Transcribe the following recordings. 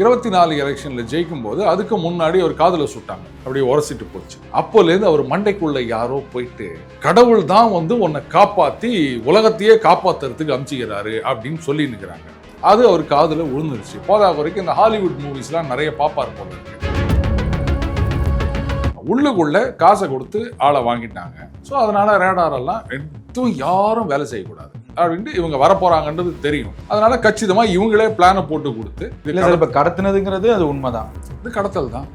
இருபத்தி நாலு எலெக்ஷனில் ஜெயிக்கும் போது அதுக்கு முன்னாடி ஒரு காதில் சுட்டாங்க. அப்படியே உரசிட்டு போச்சு. அப்போலேருந்து அவர் மண்டைக்குள்ள யாரோ போயிட்டு கடவுள் தான் வந்து உன்னை காப்பாற்றி உலகத்தையே காப்பாத்துறதுக்கு அமிச்சிக்கிறாரு அப்படின்னு சொல்லி நிற்கிறாங்க அது அவர் காதில் விழுந்துருச்சு. போதா வரைக்கும் இந்த ஹாலிவுட் மூவிஸ்லாம் நிறைய பாப்பார் போல இருக்கு. உள்ளுக்குள்ள காசை கொடுத்து ஆளை வாங்கிட்டாங்க. ஸோ அதனால ரேடாரெல்லாம் எதுவும் யாரும் வேலை செய்யக்கூடாது. அப்படின்ட்டு இவங்க வரப்போறாங்கன்றது தெரியும். அதனால கச்சிதமா இவங்களே பிளானை போட்டு கொடுத்து இப்ப கடத்தினதுங்கிறது அது உண்மைதான். இது கடத்தல் தான்.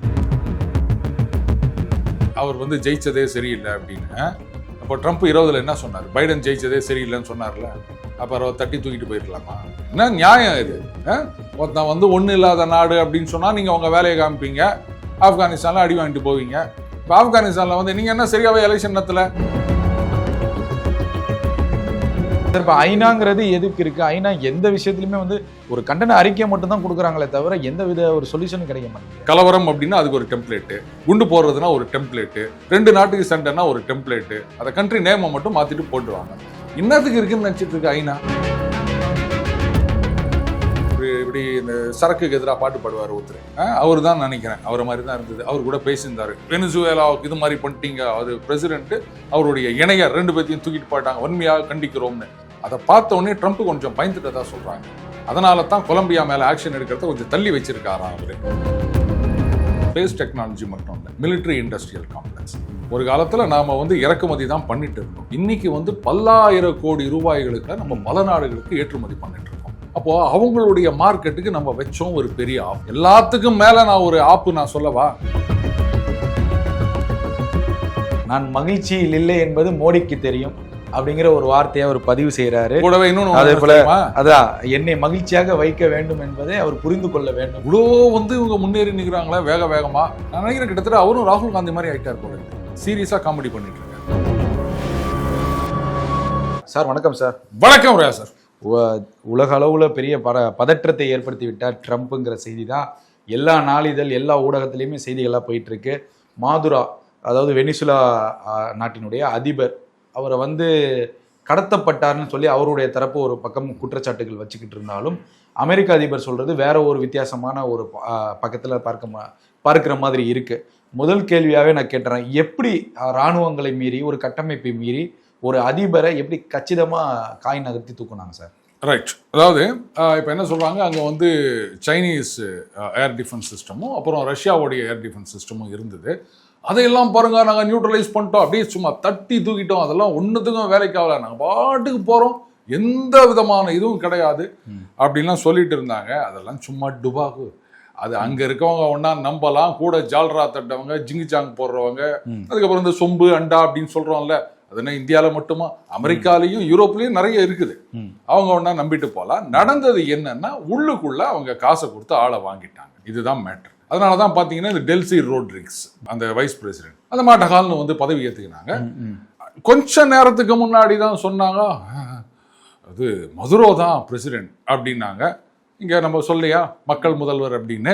அவர் வந்து ஜெயிச்சதே சரியில்லை அப்படின்னு. அப்போ ட்ரம்ப் இருபதுல என்ன சொன்னார்? பைடன் ஜெயிச்சதே சரியில்லைன்னு சொன்னார்ல. அப்புறம் தட்டி தூக்கிட்டு போயிருக்கலாமா? என்ன நியாயம் இது? ஒருத்தன் வந்து ஒன்றும் இல்லாத நாடு அப்படின்னு சொன்னா நீங்க உங்க வேலையை காமிப்பீங்க. ஆப்கானிஸ்தான்ல அடி வாங்கிட்டு போவீங்க. இப்போ ஆப்கானிஸ்தான்ல வந்து நீங்க என்ன சரியாவே எலெக்ஷன் நடத்தல? இப்ப ஐநாங்கிறது எதுக்கு இருக்கு? ஐநா எந்த விஷயத்துலையுமே வந்து ஒரு கண்டன அறிக்கை மட்டும்தான் கொடுக்குறாங்களே தவிர எந்த வித ஒரு சொல்யூஷனும் கிடைக்க மாட்டேங்குது. கலவரம் அப்படின்னா அதுக்கு ஒரு டெம்ப்ளேட்டு குண்டு போடுறதுனா ஒரு டெம்ப்ளேட்டு ரெண்டு நாட்டுக்கு சண்டைனா ஒரு டெம்ப்ளேட்டு அந்த கண்ட்ரி நேமை மட்டும் மாத்திட்டு போட்டுருவாங்க. இன்னத்துக்கு இருக்குன்னு நினைச்சிட்டு இருக்கு ஐநா? இப்படி இந்த சரக்குக்கு எதிராக பாட்டு பாடுவார் ஒருத்தர். அவர் தான் நினைக்கிறேன். அவரை மாதிரி தான் இருந்தது. அவர் கூட பேசியிருந்தாரு. வெனிசுவேலாவுக்கு இது மாதிரி பண்ணிட்டீங்க. அவர் பிரசிடென்ட்டு அவருடைய இணையர் ரெண்டு பேர்த்தையும் தூக்கிட்டு போயிட்டாங்க. வன்மையாக கண்டிக்கிறோம்னு. அதை பார்த்த உடனே ட்ரம்ப் கொஞ்சம் பயந்துட்டதா சொல்கிறாங்க அதனால தான் கொலம்பியா மேலே ஆக்ஷன் எடுக்கிறத கொஞ்சம் தள்ளி வச்சிருக்காராம் அவர். ஸ்பேஸ் டெக்னாலஜி மட்டும் இல்லை மிலிட்ரி இண்டஸ்ட்ரியல் காம்ப்ளெக்ஸ் ஒரு காலத்தில் நாம் வந்து இறக்குமதி தான் பண்ணிட்டு இருந்தோம். இன்னைக்கு வந்து பல்லாயிரம் கோடி ரூபாய்களுக்கு நம்ம பல நாடுகளுக்கு ஏற்றுமதி பண்ணிட்டு இருக்கோம் அப்போ அவங்களுடைய மார்க்கெட்டுக்கு நம்ம வச்சோம் ஒரு பெரிய ஆப். எல்லாத்துக்கும் மேல நான் ஒரு ஆப்பு நான் சொல்லவா? நான் மகிழ்ச்சியில் இல்லை என்பது மோடிக்கு தெரியும் அப்படிங்கிற ஒரு வார்த்தையை அவர் பதிவு செய்யறாரு கூடவே இன்னொன்னு அதே போல-? அதான் என்னை மகிழ்ச்சியாக வைக்க வேண்டும் என்பதை அவர் புரிந்து கொள்ள வேண்டும். இவ்வளோ வந்து இவங்க முன்னேறி நிற்கிறாங்களே வேக வேகமா. நான் நினைக்கிறேன் கிட்டத்தட்ட அவரும் ராகுல் காந்தி மாதிரி ஆயிட்டார் போல சீரியஸா காமெடி பண்ணிட்டு இருக்காரு. சார் வணக்கம் சார். வணக்கம் ரயா சார். உலக அளவில் பெரிய பர பதற்றத்தை ஏற்படுத்தி விட்டார் ட்ரம்ப்புங்கிற செய்தி தான் எல்லா நாளிதழ் எல்லா ஊடகத்துலேயுமே செய்திகளாக போயிட்டுருக்கு. மாதுரா அதாவது வெனிசுலா நாட்டினுடைய அதிபர் அவரை வந்து கடத்தப்பட்டார்னு சொல்லி அவருடைய தரப்பு ஒரு பக்கம் குற்றச்சாட்டுகள் வச்சுக்கிட்டு இருந்தாலும் அமெரிக்க அதிபர் சொல்கிறது வேற ஒரு வித்தியாசமான ஒரு ப- பார்க்க மா- மாதிரி இருக்குது முதல் கேள்வியாகவே நான் கேட்டுறேன். எப்படி இராணுவங்களை ராணுவங்களை மீறி ஒரு கட்டமைப்பை மீறி ஒரு அதிபரை எப்படி கச்சிதமா காய் நகர்த்தி தூக்குனாங்க சார்? ரைட் அதாவது இப்போ என்ன சொல்றாங்க? அங்க வந்து சைனீஸ் ஏர் டிஃபென்ஸ் சிஸ்டமும் அப்புறம் ரஷ்யாவுடைய ஏர் டிஃபென்ஸ் சிஸ்டமும் இருந்தது. அதையெல்லாம் பாருங்க நாங்கள் நியூட்ரலைஸ் பண்ணிட்டோம். அப்படியே சும்மா தட்டி தூக்கிட்டோம். அதெல்லாம் ஒன்றுத்துக்கும் வேலைக்கு ஆகல. நாங்கள் பாட்டுக்கு போகிறோம் எந்த விதமான இதுவும் கிடையாது. அப்படின்லாம் சொல்லிட்டு இருந்தாங்க. அதெல்லாம் சும்மா டுபாகு. அது அங்க இருக்கவங்க ஒண்ணா நம்பலாம். கூட ஜால்ரா தட்டவங்க ஜிங்கிச்சாங் போடுறவங்க ம். அதுக்கப்புறம் இந்த சொம்பு அண்டா அப்படின்னு சொல்றோம்ல. அது என்ன இந்தியால மட்டுமா? அமெரிக்காலையும் யூரோப்லயும் நிறைய இருக்குது. அவங்க ஒன்றா நம்பிட்டு போகலாம் நடந்தது என்னன்னா உள்ளுக்குள்ள அவங்க காசை கொடுத்து ஆளை வாங்கிட்டாங்க. இதுதான் மேட்ரு அதனால தான் பார்த்தீங்கன்னா இந்த டெல்சி ரோட்ரிக்ஸ் அந்த வைஸ் பிரசிடென்ட் அந்த மாட்டகால்னு வந்து பதவி ஏற்றுக்கினாங்க. கொஞ்ச நேரத்துக்கு முன்னாடி தான் சொன்னாங்க "ஆ, அது மதுரோ தான் பிரசிடென்ட் அப்படின்னாங்க. இங்கே நம்ம சொல்லையா மக்கள் முதல்வர் அப்படின்னு.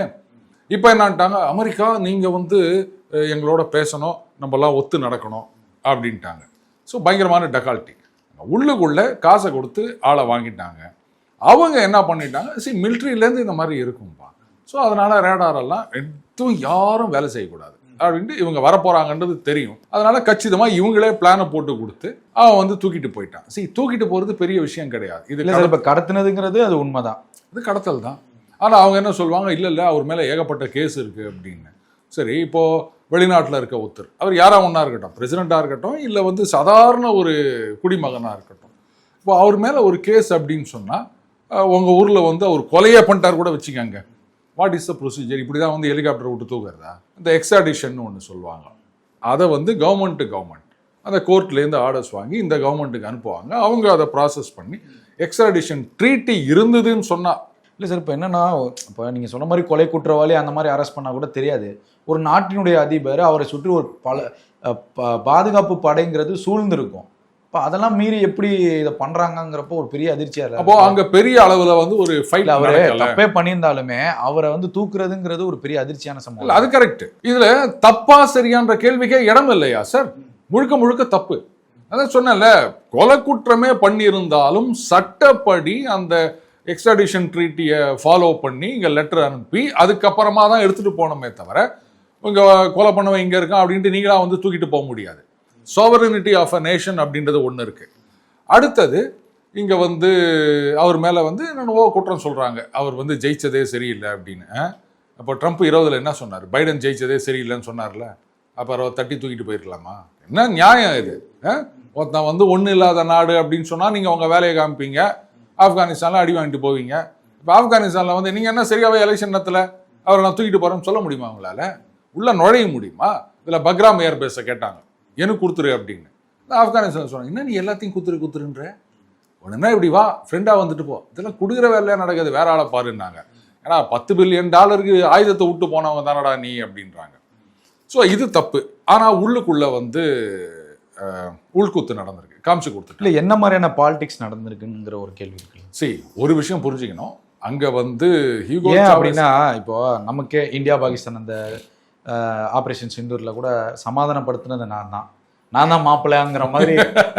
இப்போ என்னன்ட்டாங்க அமெரிக்கா நீங்கள் வந்து எங்களோட பேசணும் நம்மலாம் ஒத்து நடக்கணும் அப்படின்ட்டாங்க. ஸோ பயங்கரமான டெகால்ட்டி உள்ளுக்குள்ள காசை கொடுத்து ஆளை வாங்கிட்டாங்க. அவங்க என்ன பண்ணிட்டாங்க? சி மிலிட்ரியிலேருந்து இந்த மாதிரி இருக்கும்பா. ஸோ அதனால ரேடாரெல்லாம் எதுவும் யாரும் வேலை செய்யக்கூடாது. அப்படின்ட்டு இவங்க வரப்போறாங்கன்றது தெரியும். அதனால கச்சிதமா இவங்களே பிளானை போட்டு கொடுத்து அவன் வந்து தூக்கிட்டு போயிட்டான். சி தூக்கிட்டு போறது பெரிய விஷயம் கிடையாது. இது சார் இப்ப கடத்தினதுங்கிறது அது உண்மைதான். இது கடத்தல் தான் ஆனா அவங்க என்ன சொல்லுவாங்க? இல்ல இல்ல அவர் மேல ஏகப்பட்ட கேஸ் இருக்கு அப்படின்னு. சரி இப்போ வெளிநாட்டில் இருக்க ஒருத்தர். அவர் யாராக ஒன்றா இருக்கட்டும். பிரசிடெண்ட்டாக இருக்கட்டும் இல்லை வந்து சாதாரண ஒரு குடிமகனாக இருக்கட்டும். இப்போ அவர் மேலே ஒரு கேஸ் அப்படின்னு சொன்னால் உங்கள் ஊரில் வந்து அவர் கொலையே பண்ணிட்டார் கூட வச்சுக்கோங்க. வாட் இஸ் த ப்ரொசீஜர் இப்படி தான் வந்து ஹெலிகாப்டர் விட்டு தூக்குறதா? இந்த எக்ஸாடிஷன் ஒன்று சொல்லுவாங்க. அதை வந்து கவர்மெண்ட் டு கவர்மெண்ட் அந்த கோர்ட்லேருந்து ஆர்டர்ஸ் வாங்கி இந்த கவர்மெண்ட்டுக்கு அனுப்புவாங்க. அவங்க அதை ப்ராசஸ் பண்ணி எக்ஸ்ட்ராடிஷன் ட்ரீட்டி இருந்ததுன்னு சொன்னால் இல்லை சார் இப்போ என்னென்னா இப்போ நீங்கள் சொன்ன மாதிரி கொலை குற்றவாளி அந்த மாதிரி அரெஸ்ட் பண்ணால் கூட தெரியாது. ஒரு நாட்டினுடைய அதிபர் அவரை சுற்றி ஒரு பல பாதுகாப்பு படைங்கிறது சூழ்ந்திருக்கும். இப்ப அதெல்லாம் மீறி எப்படி இதை பண்றாங்கங்கிறப்போ ஒரு பெரிய அதிர்ச்சியா இல்ல அப்போ அங்க பெரிய அளவுல வந்து ஒரு ஃபைட் இல்ல அவரு தப்பே பண்ணியிருந்தாலுமே அவரை வந்து தூக்குறதுங்கிறது ஒரு பெரிய அதிர்ச்சியான இல்ல சம்பவம் அது கரெக்ட் இதுல தப்பா சரியான்ற கேள்விக்கே இடம் இல்லையா சார் முழுக்க முழுக்க தப்பு. அதான் சொன்னேன்ல கொலை குற்றமே பண்ணியிருந்தாலும் சட்டப்படி அந்த எக்ஸ்ட்ராடிஷன் ட்ரீட்டியை ஃபாலோ பண்ணி இங்கே லெட்டர் அனுப்பி அதுக்கப்புறமா தான் எடுத்துகிட்டு போனோமே தவிர இங்கே கொலை பண்ணவன் இங்கே இருக்கான் அப்படின்ட்டு நீங்களா வந்து தூக்கிட்டு போக முடியாது. சோவரனிட்டி ஆஃப் அ நேஷன் அப்படின்றது ஒன்று இருக்குது அடுத்தது இங்கே வந்து அவர் மேலே வந்து என்னென்னவோ குற்றம் சொல்கிறாங்க அவர் வந்து ஜெயிச்சதே சரியில்லை அப்படின்னு. அப்போ ட்ரம்ப் இருபதுல என்ன சொன்னார்? பைடன் ஜெயிச்சதே சரியில்லைன்னு சொன்னார்ல. அப்போ அவர் தட்டி தூக்கிட்டு போயிருக்கலாமா என்ன நியாயம் இது? ஒருத்தன் வந்து ஒன்றும் இல்லாத நாடு அப்படின்னு சொன்னால் நீங்கள் உங்கள் வேலையை காமிப்பீங்க. ஆப்கானிஸ்தானில் அடி வாங்கிட்டு போவீங்க. இப்போ ஆப்கானிஸ்தானில் வந்து நீங்கள் என்ன சரியாகவே எலெக்ஷன் நேரத்தில் அவரை நான் தூக்கிட்டு போகிறேன்னு சொல்ல முடியுமா உங்களால்? உள்ள நுழைய முடியுமா? இதில் பக்ராம் ஏர் பேஸை கேட்டாங்க. எனக்கு கொடுத்துரு அப்படின்னு. ஆப்கானிஸ்தான் சொன்னேன் என்ன நீ எல்லாத்தையும் குத்துரு குத்துருன்ற உடனே இப்படி வா ஃப்ரெண்டாக வந்துட்டு போ. இதெல்லாம் குடுக்கிற வேலையா நடக்குது வேற ஆளை பாருன்னாங்க. ஏன்னா பத்து பில்லியன் டாலருக்கு ஆயுதத்தை விட்டு போனவங்க தானடா நீ? அப்படின்றாங்க. ஸோ இது தப்பு. ஆனால் உள்ளுக்குள்ள வந்து உள்குத்து நடந்திருக்கு. காமிச்சு கொடுத்துட்டு இல்ல என்ன மாதிரியான பாலிடிக்ஸ் நடந்திருக்குங்கிற ஒரு கேள்வி இருக்கு சரி ஒரு விஷயம் புரிஞ்சுக்கணும். அங்க வந்து ஹியூகோ அப்படின்னா இப்போ நமக்கே இந்தியா பாகிஸ்தான் அந்த ஆபரேஷன் சிந்தூர்ல கூட சமாதானப்படுத்தினது நான் தான். நான் தான் மாப்பிள்ளைங்கிற மாதிரி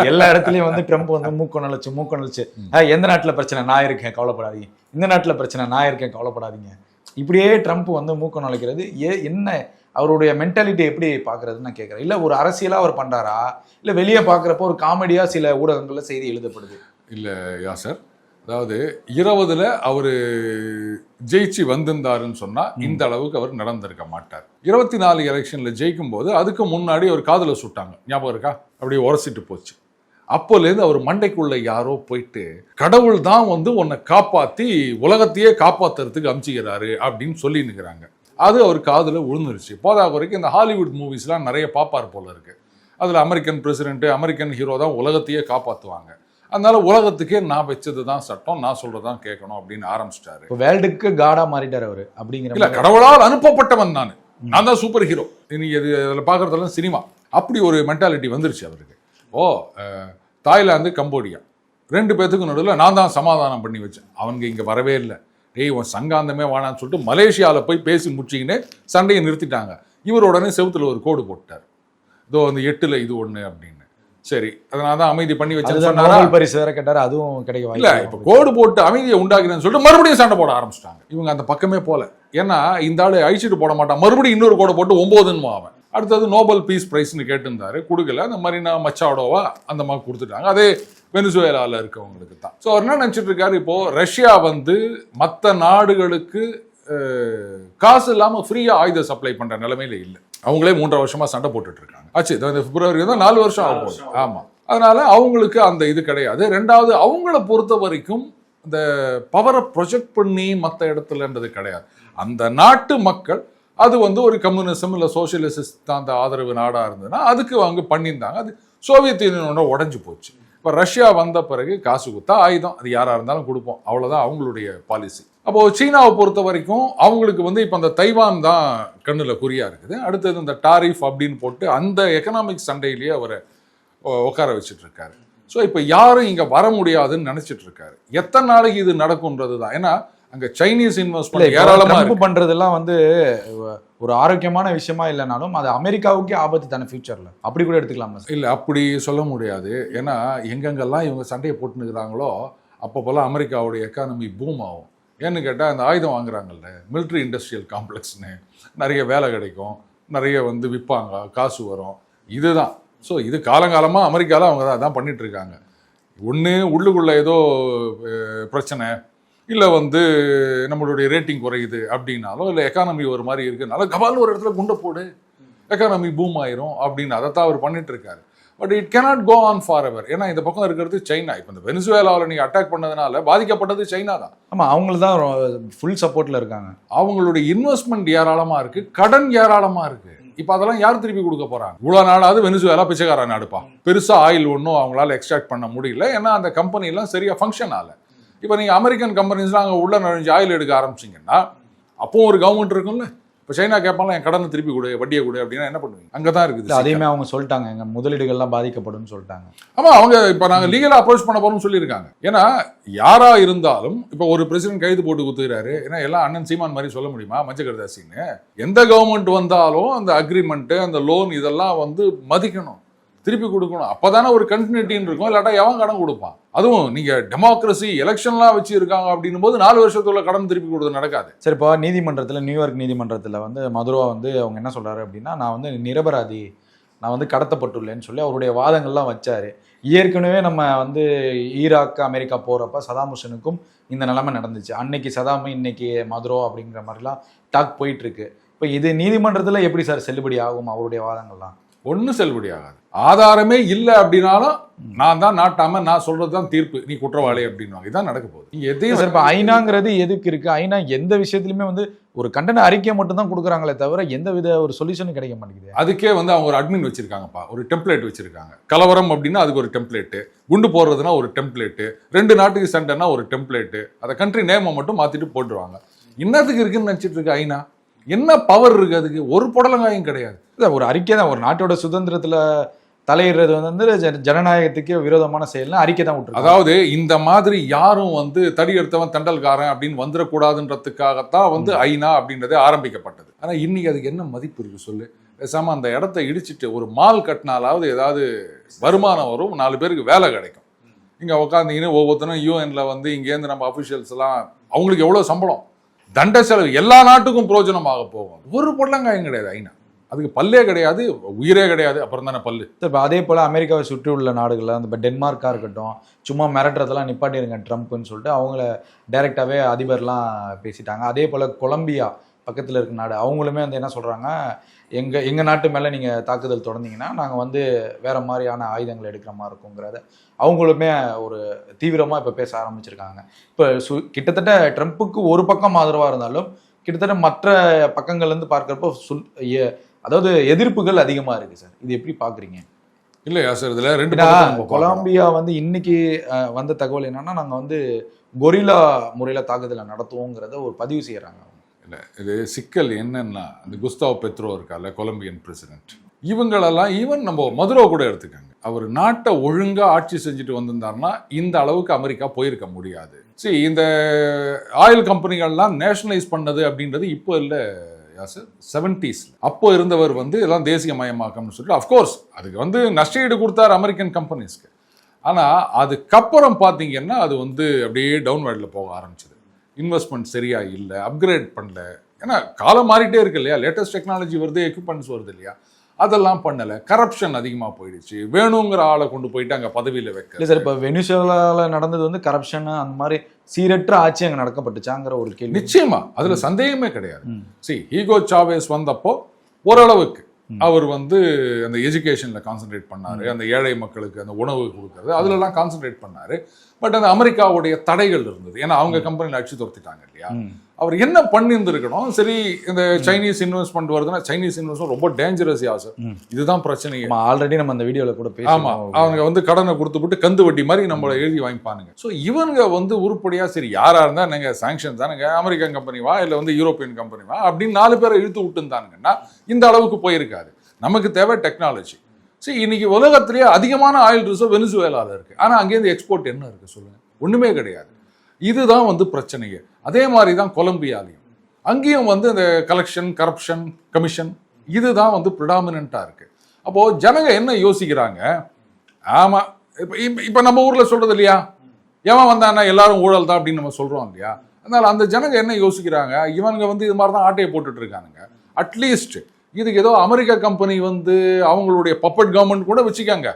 எல்லா இடத்துலயும் வந்து ட்ரம்ப் வந்து மூக்க நுழைச்சு மூக்க நுழைச்சு "ஆ, எந்த நாட்டுல பிரச்சனை? நான் இருக்கேன் கவலைப்படாதீங்க. இந்த நாட்டுல பிரச்சனை நான் இருக்கேன் கவலைப்படாதீங்க. இப்படியே ட்ரம்ப் வந்து மூக்க நுழைக்கிறது ஏ என்ன அவருடைய மென்டாலிட்டி எப்படி பாக்குறதுன்னு நான் கேட்கறேன். இல்ல ஒரு அரசியலா அவர் பண்றாரா? இல்ல வெளியே பாக்குறப்போ ஒரு காமெடியா சில ஊடகங்கள்ல செய்தி எழுதப்படுது. யா சார் அதாவது இருபதுல அவரு ஜெயிச்சு வந்திருந்தாருன்னு சொன்னா இந்த அளவுக்கு அவர் நடந்திருக்க மாட்டார். இருபத்தி நாலு எலெக்ஷன்ல ஜெயிக்கும் போது அதுக்கு முன்னாடி அவர் காதுல சுட்டாங்க. ஞாபகம் இருக்கா? அப்படியே உரசிட்டு போச்சு. அப்போலேருந்து அவர் மண்டைக்குள்ள யாரோ போயிட்டு கடவுள் தான் வந்து உன்னை காப்பாத்தி உலகத்தையே காப்பாத்துறதுக்கு அமிச்சிக்கிறாரு அப்படின்னு சொல்லி நிற்கிறாங்க அது அவர் காதுல விழுந்துருச்சு போதா வரைக்கும் இந்த ஹாலிவுட் மூவிஸ்லாம் நிறைய பாப்பார் போல இருக்கு. அதுல அமெரிக்கன் பிரசிடென்ட் அமெரிக்கன் ஹீரோ தான் உலகத்தையே காப்பாத்துவாங்க. அதனால உலகத்துக்கே நான் வச்சது தான் சட்டம் நான் சொல்றதான் கேட்கணும் அப்படின்னு ஆரம்பிச்சிட்டாரு. இப்போ வேர்ல்டுக்கு காடா மாறிட்டார் அவரு அப்படிங்கிற இல்ல. கடவுளால் அனுப்பப்பட்டவன் நான். நான் தான் சூப்பர் ஹீரோ நீங்க இது அதில் பார்க்குறதெல்லாம் சினிமா அப்படி ஒரு மென்டாலிட்டி வந்துருச்சு அவருக்கு. ஓ தாய்லாந்து கம்போடியா. ரெண்டு பேத்துக்கும் நடுவில் நான் தான் சமாதானம் பண்ணி வச்சேன். அவங்க இங்கே வரவே இல்லை. டேய் உன் சங்காந்தமே வேணான்னு சொல்லிட்டு மலேசியாவில் போய் பேசி முடிச்சிக்கின்னு சண்டையை நிறுத்திட்டாங்க. இவர் உடனே செவுத்துல ஒரு கோடு போட்டார் இதோ அந்த எட்டுல இது ஒண்ணு அப்படின்னு. சரி அதனால தான் அமைதி பண்ணி நோபல் பரிசு வேற கேட்டாரு அதுவும் கிடைக்க இல்ல இப்ப கோடு போட்டு அமைதியை உண்டாக்குறேன்னு சொல்லிட்டு மறுபடியும் சண்டை போட ஆரம்பிச்சிட்டாங்க. இவங்க அந்த பக்கமே போல. ஏன்னா இந்த ஆளு அழிச்சிட்டு போட மாட்டான். மறுபடியும் இன்னொரு கோடை போட்டு ஒன்பதுன்னு அவன். அடுத்தது நோபல் பீஸ் பிரைஸ்னு கேட்டிருந்தாரு கொடுக்கல. அந்த மரினா மச்சாடோவா அந்த மாதிரி கொடுத்துட்டாங்க. அதே வெனிசுவேலால இருக்கவங்களுக்கு தான். ஸோ அவர் என்ன நினைச்சிட்டு இருக்காரு? இப்போ ரஷ்யா வந்து மற்ற நாடுகளுக்கு காசு இல்லாம ஃப்ரீயா ஆயுத சப்ளை பண்ற நிலைமையில இல்லை. அவங்களே மூன்றரை வருஷமா சண்டை போட்டுட்டு இருக்காங்க ஆச்சு இந்த பிப்ரவரி தான் நாலு வருஷம் ஆகும் போகுது ஆமா. அதனால அவங்களுக்கு அந்த இது கிடையாது. ரெண்டாவது அவங்கள பொறுத்த வரைக்கும் இந்த பவரை ப்ரொஜெக்ட் பண்ணி மற்ற இடத்துலன்றது கிடையாது. அந்த நாட்டு மக்கள் அது வந்து ஒரு கம்யூனிசம் இல்லை சோசியலிஸ்ட் அந்த ஆதரவு நாடாக இருந்ததுன்னா அதுக்கு அவங்க பண்ணியிருந்தாங்க. அது சோவியத் யூனியனோட உடஞ்சி போச்சு. இப்போ ரஷ்யா வந்த பிறகு காசு குத்தா ஆயுதம். அது யாராக இருந்தாலும் கொடுப்போம். அவ்வளோதான் அவங்களுடைய பாலிசி அப்போ சீனாவை பொறுத்த வரைக்கும் அவங்களுக்கு வந்து இப்போ அந்த தைவான் தான் கண்ணில் குறியா இருக்குது. அடுத்தது இந்த டாரிஃப் அப்படின்னு போட்டு அந்த எக்கனாமிக் சண்டையிலேயே அவரை உட்கார வச்சுட்டு இருக்காரு ஸோ இப்போ யாரும் இங்கே வர முடியாதுன்னு நினைச்சிட்டு இருக்காரு. எத்தனை நாளைக்கு இது நடக்கும்ன்றது தான். ஏன்னா அங்கே சைனீஸ் இன்வெஸ்ட்மெண்ட் ஏராளமாக பண்றதெல்லாம் வந்து ஒரு ஆரோக்கியமான விஷயமா இல்லைனாலும் அது அமெரிக்காவுக்கே ஆபத்து தானே ஃபியூச்சர்ல அப்படி கூட எடுத்துக்கலாமா இல்லை அப்படி சொல்ல முடியாது. ஏன்னா எங்கெங்கெல்லாம் இவங்க சண்டையை போட்டுனுக்குறாங்களோ அப்பப்போல்லாம் அமெரிக்காவுடைய எக்கானமி பூம் ஆகும். ஏன்னு கேட்டால் அந்த ஆயுதம் வாங்குறாங்கல்ல மிலிட்ரி இண்டஸ்ட்ரியல் காம்ப்ளெக்ஸ்னு நிறைய வேலை கிடைக்கும் நிறைய வந்து விற்பாங்க காசு வரும். இதுதான். ஸோ இது காலங்காலமாக அமெரிக்காவில் அவங்க தான் அதான் பண்ணிகிட்ருக்காங்க ஒன்று உள்ளுக்குள்ளே ஏதோ பிரச்சனை இல்லை வந்து நம்மளுடைய ரேட்டிங் குறையுது அப்படின்னாலும் இல்லை எக்கானமி ஒரு மாதிரி இருக்குனால கபால் ஒரு இடத்துல குண்டை போடு எக்கானமி பூம் ஆயிரும் அப்படின்னு அதைத்தான் அவர் பண்ணிட்டு இருக்காரு. But it cannot go on forever ஏன்னா இந்த பக்கம் இருக்கிறது சைனா. இப்போ இந்த வெனிசுவேலாவில் நீங்கள் அட்டாக் பண்ணதுனால பாதிக்கப்பட்டது சைனா தான். ஆமா அவங்களுக்கு தான் ஃபுல் சப்போர்ட்ல இருக்காங்க. அவங்களுடைய இன்வெஸ்ட்மெண்ட் ஏராளமா இருக்கு. கடன் ஏராளமா இருக்கு. இப்போ அதெல்லாம் யார் திருப்பி கொடுக்க போறாங்க? இவ்வளோ நாளாவது வெனிசுவேலா பிச்சைக்கார நாடுப்பா பெருசா ஆயில் ஒன்றும் அவங்களால எக்ஸ்ட்ராக்ட் பண்ண முடியல. ஏன்னா அந்த கம்பெனி எல்லாம் சரியா ஃபங்க்ஷன் ஆகல. இப்போ நீங்க அமெரிக்கன் கம்பெனிஸ்லாம் அங்கே உள்ள நுழைஞ்சு ஆயில் எடுக்க ஆரம்பிச்சீங்கன்னா அப்போ ஒரு கவர்மெண்ட் இருக்கும்ல. இப்போ சைனா கேட்பாங்களா என் கடனை திருப்பி கொடு வட்டியை கொடு அப்படின்னா என்ன பண்ணுவீங்க? அங்கே தான் இருக்குது அதையுமே அவங்க சொல்லிட்டாங்க. எங்க முதலீடுகள்லாம் பாதிக்கப்படும்னு சொல்லிட்டாங்க. ஆமா அவங்க இப்ப நாங்க லீகலா அப்ரோச் பண்ண போறோம்னு சொல்லியிருக்காங்க. ஏன்னா யாரா இருந்தாலும் இப்ப ஒரு பிரசிடென்ட் கைது போட்டு குத்துக்கிறாரு ஏன்னா எல்லாம் அண்ணன் சீமான் மாதிரி சொல்ல முடியுமா மஞ்ச கருதாசின்னு எந்த கவர்மெண்ட் வந்தாலும் அந்த அக்ரிமெண்ட் அந்த லோன் இதெல்லாம் வந்து மதிக்கணும். திருப்பி கொடுக்கணும். அப்பதானே ஒரு கண்டினியூட்டின்னு இருக்கும். இல்லாட்டா எவன் கடன் கொடுப்பான்? அதுவும் நீங்க டெமோக்ரஸி எலெக்ஷன்லாம் வச்சு இருக்காங்க அப்படின்னும் போது நாலு வருஷத்துள்ள கடன் திருப்பி கொடுத்து நடக்காது. சரி இப்போ நீதிமன்றத்தில் நியூயார்க் நீதிமன்றத்தில் வந்து மதுரா வந்து அவங்க என்ன சொல்றாரு அப்படின்னா நான் வந்து நிரபராதி நான் வந்து கடத்தப்பட்டுள்ளேன்னு சொல்லி அவருடைய வாதங்கள்லாம் வச்சார். ஏற்கனவே நம்ம வந்து ஈராக் அமெரிக்கா போகிறப்ப சதாம் ஹுசனுக்கும் இந்த நிலைமை நடந்துச்சு. அன்னைக்கு சதாம் இன்னைக்கு மதுரோ அப்படிங்கிற மாதிரிலாம் டாக் போயிட்டுருக்கு இப்போ இது நீதிமன்றத்தில் எப்படி சார் செல்லுபடி ஆகும் அவருடைய வாதங்கள்லாம்? ஒன்றும் செல்லுபடி ஆகாது. ஆதாரமே இல்லை அப்படின்னாலும் நான் தான் நாட்டாம நான் சொல்றது தான் தீர்ப்பு. நீ குற்றவாளி அப்படின்வாங்க இதான் நடக்க போகுது. எதையும் சார் இப்போ ஐநாங்கிறது எதுக்கு இருக்கு? ஐநா எந்த விஷயத்துலையுமே வந்து ஒரு கண்டன அறிக்கை மட்டும் தான் கொடுக்குறாங்களே தவிர எந்த வித ஒரு சொல்யூஷனும் கிடைக்க மாட்டேங்குது. அதுக்கே வந்து அவங்க ஒரு அட்மின் வச்சிருக்காங்கப்பா. ஒரு டெம்ப்ளேட் வச்சிருக்காங்க. கலவரம் அப்படின்னா அதுக்கு ஒரு டெம்ப்ளேட்டு குண்டு போடுறதுனா ஒரு டெம்ப்ளேட்டு ரெண்டு நாட்டுக்கு சண்டைனா ஒரு டெம்ப்ளேட்டு அதை கண்ட்ரி நேமை மட்டும் மாத்திட்டு போட்டுருவாங்க. இன்னத்துக்கு இருக்குன்னு நினைச்சிட்டு இருக்கு ஐநா? என்ன பவர் இருக்கு அதுக்கு? ஒரு புடலங்காயும் கிடையாது. ஒரு அறிக்கை தான் ஒரு நாட்டோட சுதந்திரத்துல தலையிடுறது வந்து ஜன- ஜனநாயகத்துக்கு விரோதமான செயல்னு அறிக்கை தான் விட்டுருக்காங்க. அதாவது இந்த மாதிரி யாரும் வந்து தடி எடுத்தவன் தண்டல்காரன் அப்படின்னு வந்துடக்கூடாதுன்றதுக்காகத்தான் வந்து ஐநா அப்படின்றதே ஆரம்பிக்கப்பட்டது. ஆனா இன்னைக்கு அதுக்கு என்ன மதிப்பு இருக்கு சொல்லு? பேசாம அந்த இடத்த இடிச்சிட்டு ஒரு மால் கட்டினாலாவது ஏதாவது வருமானம் வரும் நாலு பேருக்கு வேலை கிடைக்கும். இங்க உட்காந்தீங்கன்னா ஒவ்வொருத்தரும் யூஎன்ல வந்து இங்கேருந்து நம்ம அஃபிஷியல்ஸ் எல்லாம் அவங்களுக்கு எவ்வளவு சம்பளம்? தண்ட செலவு எல்லா நாட்டுக்கும் பிரயோஜனமாக போகும். ஒரு பொடலங்காயம் கிடையாது ஐநா. அதுக்கு பல்லே கிடையாது உயிரே கிடையாது அப்புறம் தானே பல்லு. இப்போ அதே போல் அமெரிக்காவை சுற்றி உள்ள நாடுகளில் அந்த இப்போ இருக்கட்டும் சும்மா மிரட்டுறதெல்லாம் நிப்பாட்டிருங்க ட்ரம்ப்னு சொல்லிட்டு அவங்கள டைரெக்டாகவே அதிபர்லாம் பேசிட்டாங்க. அதே போல் கொலம்பியா பக்கத்தில் இருக்க நாடு அவங்களுமே வந்து என்ன சொல்கிறாங்க எங்க எங்க நாட்டு மேல நீங்க தாக்குதல் தொடர்ந்தீங்கன்னா நாங்க வந்து வேற மாதிரியான ஆயுதங்கள் எடுக்கிற மாதிரி இருக்குங்கிறத அவங்களுமே ஒரு தீவிரமா இப்ப பேச ஆரம்பிச்சிருக்காங்க. இப்போ சு கிட்டத்தட்ட ட்ரம்ப்புக்கு ஒரு பக்கம் ஆதரவா இருந்தாலும் கிட்டத்தட்ட மற்ற பக்கங்கள்ல இருந்து பார்க்கறப்போ சுல் அதாவது எதிர்ப்புகள் அதிகமா இருக்கு சார். இது எப்படி பாக்குறீங்க? இல்லையா சார்? இதுல ரெண்டு. கொலம்பியா வந்து இன்னைக்கு வந்த தகவல் என்னன்னா நாங்க வந்து கொரில்லா முறையில தாக்குதலை நடத்துவோங்கிறத ஒரு பதிவு இல்லை. இது சிக்கல் என்னன்னா அந்த குஸ்தாவ் பெத்ரோ இருக்கால கொலம்பியன் பிரசிடென்ட் இவங்களெல்லாம் ஈவன் நம்ம மதுரோ கூட எடுத்துக்கோங்க. அவர் நாட்டை ஒழுங்காக ஆட்சி செஞ்சுட்டு வந்திருந்தாருன்னா இந்த அளவுக்கு அமெரிக்கா போயிருக்க முடியாது. சரி இந்த ஆயில் கம்பெனிகள்லாம் நேஷனலைஸ் பண்ணது அப்படின்றது இப்போ இல்லை யாசர் செவன்டீஸில் அப்போ இருந்தவர் வந்து எல்லாம் தேசியமயமாக்கம்னு சொல்லிட்டு அஃப்கோர்ஸ் அதுக்கு வந்து நஷ்டஈடு கொடுத்தார் அமெரிக்கன் கம்பெனிஸ்க்கு ஆனால் அதுக்கப்புறம் பார்த்தீங்கன்னா அது வந்து அப்படியே டவுன்வேர்டில் போக ஆரம்பிச்சது. இன்வெஸ்ட்மெண்ட் சரியா இல்லை அப்கிரேட் பண்ணல. ஏன்னா காலம் மாறிட்டே இருக்கு இல்லையா? லேட்டஸ்ட் டெக்னாலஜி வருது எக்யூப்மெண்ட்ஸ் வருது இல்லையா? அதெல்லாம் பண்ணல. கரப்ஷன் அதிகமா போயிடுச்சு. வேணுங்கிற ஆளை கொண்டு போயிட்டு அங்க பதவியில இல்ல வைக்க சார் இப்ப வெனிசுலால நடந்தது வந்து கரப்ஷன் அந்த மாதிரி சீரற்ற ஆட்சி அங்க நடக்கப்பட்டுச்சாங்கிற ஒரு கேள்வி. நிச்சயமா. அதுல சந்தேகமே கிடையாது. சி ஹீகோ சாவேஸ் வந்தப்போ ஓரளவுக்கு அவர் வந்து அந்த எஜுகேஷன்ல கான்சென்ட்ரேட் பண்ணாரு அந்த ஏழை மக்களுக்கு அந்த உணவு கொடுக்கறது அதுலலாம் கான்சென்ட்ரேட் பண்ணாரு. பட் அந்த அமெரிக்காவுடைய தடைகள் இருந்தது. ஏன்னா அவங்க கம்பெனியில் அடிச்சு துரத்திட்டாங்க இல்லையா. அவர் என்ன பண்ணியிருந்திருக்கணும்? சரி இந்த சைனீஸ் இன்வெஸ்ட்மெண்ட் வருதுன்னா சைனீஸ் இன்வெஸ்ட்மெண்ட் ரொம்ப டேஞ்சரஸ் ம். இதுதான் பிரச்சனையே. ஆமா ஆல்ரெடி நம்ம அந்த வீடியோல கூட ஆமா பேசலாம் அவங்க வந்து கடனை கொடுத்துவிட்டு கந்து வட்டி மாதிரி நம்மள எழுதி வாங்கிப்பானுங்க. ஸோ இவங்க வந்து உருப்படியா சரி யாரா இருந்தா நீங்க சாங்ஷன் தானுங்க அமெரிக்கன் கம்பெனி வா இல்ல வந்து யூரோப்பியன் கம்பெனி வா அப்படின்னு நாலு பேரை இழுத்து விட்டுருந்தானுங்கன்னா இந்த அளவுக்கு போயிருக்காது நமக்கு தேவை டெக்னாலஜி சரி இன்னைக்கு உலகத்திலேயே அதிகமான ஆயில் ரிசர்வ் வெனிசுவேலால இருக்கு. ஆனா அங்கேருந்து எக்ஸ்போர்ட் என்ன இருக்கு சொல்லுங்க. ஒண்ணுமே கிடையாது. இதுதான் வந்து பிரச்சனையே அதே மாதிரி தான் கொலம்பியாலையும். அங்கேயும் வந்து இந்த கலெக்ஷன் கரப்ஷன் கமிஷன் இதுதான் வந்து ப்ரிடாமினண்ட்டாக இருக்குது அப்போது ஜனங்க என்ன யோசிக்கிறாங்க? ஆமாம் இப்போ இப்போ நம்ம ஊரில் சொல்கிறது இல்லையா? எவன் வந்தானா எல்லாரும் ஊழல் தான் அப்படின்னு நம்ம சொல்கிறோம் இல்லையா? அதனால் அந்த ஜனங்க என்ன யோசிக்கிறாங்க? இவனுங்க வந்து இது மாதிரி தான் ஆட்டையை போட்டுட்டு இருக்கானுங்க. அட்லீஸ்ட் இதுக்கு ஏதோ அமெரிக்கா கம்பெனி வந்து அவங்களுடைய பப்பட் கவர்மெண்ட் கூட வச்சுக்காங்க.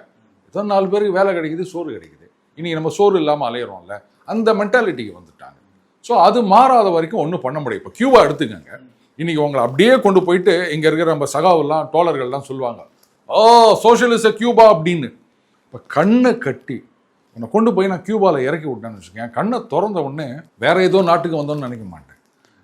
ஏதோ நாலு பேருக்கு வேலை கிடைக்குது சோறு கிடைக்குது. இனி நம்ம சோறு இல்லாமல் அலையிறோம்ல. அந்த மென்டாலிட்டிக்கு வந்துட்டாங்க. ஸோ அது மாறாத வரைக்கும் ஒன்றும் பண்ண முடியும் இப்போ கியூபா எடுத்துக்கங்க. இன்னைக்கு உங்களை அப்படியே கொண்டு போயிட்டு இங்கே இருக்கிற நம்ம சகாவெல்லாம் டோலர்கள்லாம் சொல்லுவாங்க. ஓ சோஷியலிச கியூபா அப்படின்னு. இப்போ கண்ணை கட்டி உன்னை கொண்டு போய் நான் கியூபாவில் இறக்கி விட்டேன்னு வச்சுக்கேன் கண்ணை திறந்த உடனே வேற ஏதோ நாட்டுக்கு வந்தோம்னு நினைக்க மாட்டேன்.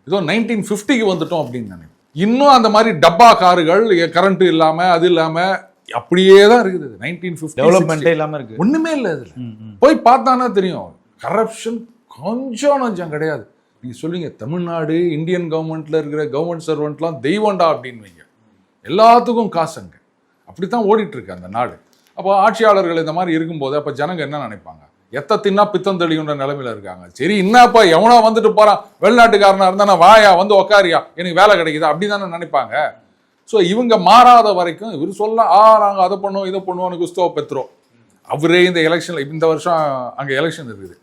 ஏதோ நைன்டீன் ஃபிஃப்டிக்கு வந்துட்டோம் அப்படின்னு நினைப்பேன். இன்னும் அந்த மாதிரி டப்பா கார்கள் கரண்ட் இல்லாமல் அது இல்லாமல் அப்படியே தான் இருக்குது. நைன்டீன் ஃபிஃப்டி டெவலப்மெண்ட்டே இல்லாம இருக்கு. ஒன்றுமே இல்லை அதில். போய் பார்த்தானா தெரியும். கரப்ஷன் கொஞ்சம் நஞ்சம் கிடையாது. நீங்கள் சொல்லுவீங்க தமிழ்நாடு இந்தியன் கவர்மெண்ட்டில் இருக்கிற கவர்மெண்ட் சர்வெண்ட்லாம் தெய்வம்டா அப்படின்வீங்க எல்லாத்துக்கும் காசுங்க. அப்படி தான் ஓடிட்டுருக்கு அந்த நாடு. அப்போ ஆட்சியாளர்கள் இந்த மாதிரி இருக்கும்போது அப்போ ஜனங்க என்ன நினைப்பாங்க? எத்த தின்னா பித்தம் தெளியுன்ற நிலமையில இருக்காங்க. சரி என்னப்பா எவனா வந்துட்டு போறான். வெளிநாட்டுக்காரனா இருந்தா வாயா வந்து உக்காரியா? எனக்கு வேலை கிடைக்குதா? அப்படி தானே நினைப்பாங்க. ஸோ இவங்க மாறாத வரைக்கும் இவர் சொல்ல ஆ நாங்கள் அதை பண்ணுவோம் இதை பண்ணுவோம் குஸ்தோ பெற்றுறோம் அவரே இந்த எலெக்ஷன்ல இந்த வருஷம் அங்கே எலெக்ஷன் இருக்குது.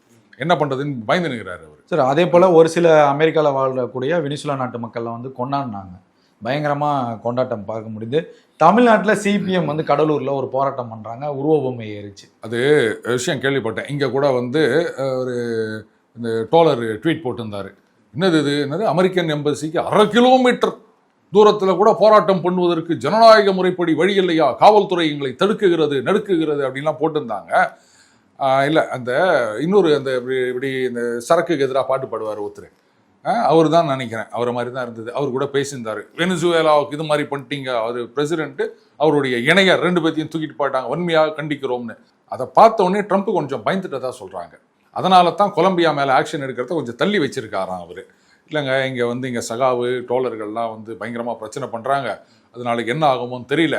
என்ன பண்றதுன்னு பயந்து நிற்கிறாரு அவர். சார் அதே போல் ஒரு சில அமெரிக்காவில் வாழக்கூடிய வெனிசுலா நாட்டு மக்கள்லாம் வந்து கொண்டாடினாங்க. பயங்கரமாக கொண்டாட்டம் பார்க்க முடியுது தமிழ்நாட்டில் சிபிஎம் வந்து கடலூரில் ஒரு போராட்டம் பண்ணுறாங்க உருவ பொம்மை ஏறிச்சு. விஷயம் கேள்விப்பட்டேன். இங்கே கூட வந்து ஒரு இந்த டோலர் ட்வீட் போட்டிருந்தாரு. என்னது இது? என்னது? அமெரிக்கன் எம்பசிக்கு அரை கிலோமீட்டர் தூரத்தில் கூட போராட்டம் பண்ணுவதற்கு ஜனநாயக முறைப்படி வழி இல்லையா? காவல்துறை எங்களை தடுக்குகிறது நடுக்குகிறது அப்படின்லாம் போட்டிருந்தாங்க. இல்லை அந்த இன்னொரு அந்த இப்படி இப்படி இந்த சரக்குக்கு எதிராக பாட்டு பாடுவார் ஒருத்தர். அவர் தான் நினைக்கிறேன். அவரை மாதிரி தான் இருந்தது. அவர் கூட பேசியிருந்தாரு. வெனிசுவேலாவுக்கு இது மாதிரி பண்ணிட்டீங்க. அவர் பிரசிடென்ட்டு அவருடைய இணையர் ரெண்டு பேர்த்தையும் தூக்கிட்டு போயிட்டாங்க. வன்மையாக கண்டிக்கிறோம்னு. அதை பார்த்த உடனே ட்ரம்ப் கொஞ்சம் பயந்துட்டதா சொல்கிறாங்க அதனால தான் கொலம்பியா மேலே ஆக்ஷன் எடுக்கிறத கொஞ்சம் தள்ளி வச்சிருக்காராம் அவர். இல்லைங்க இங்கே வந்து இங்கே சகாவு டோலர்கள்லாம் வந்து பயங்கரமாக பிரச்சனை பண்ணுறாங்க அது நாளைக்கு என்ன ஆகுமோன்னு தெரியல.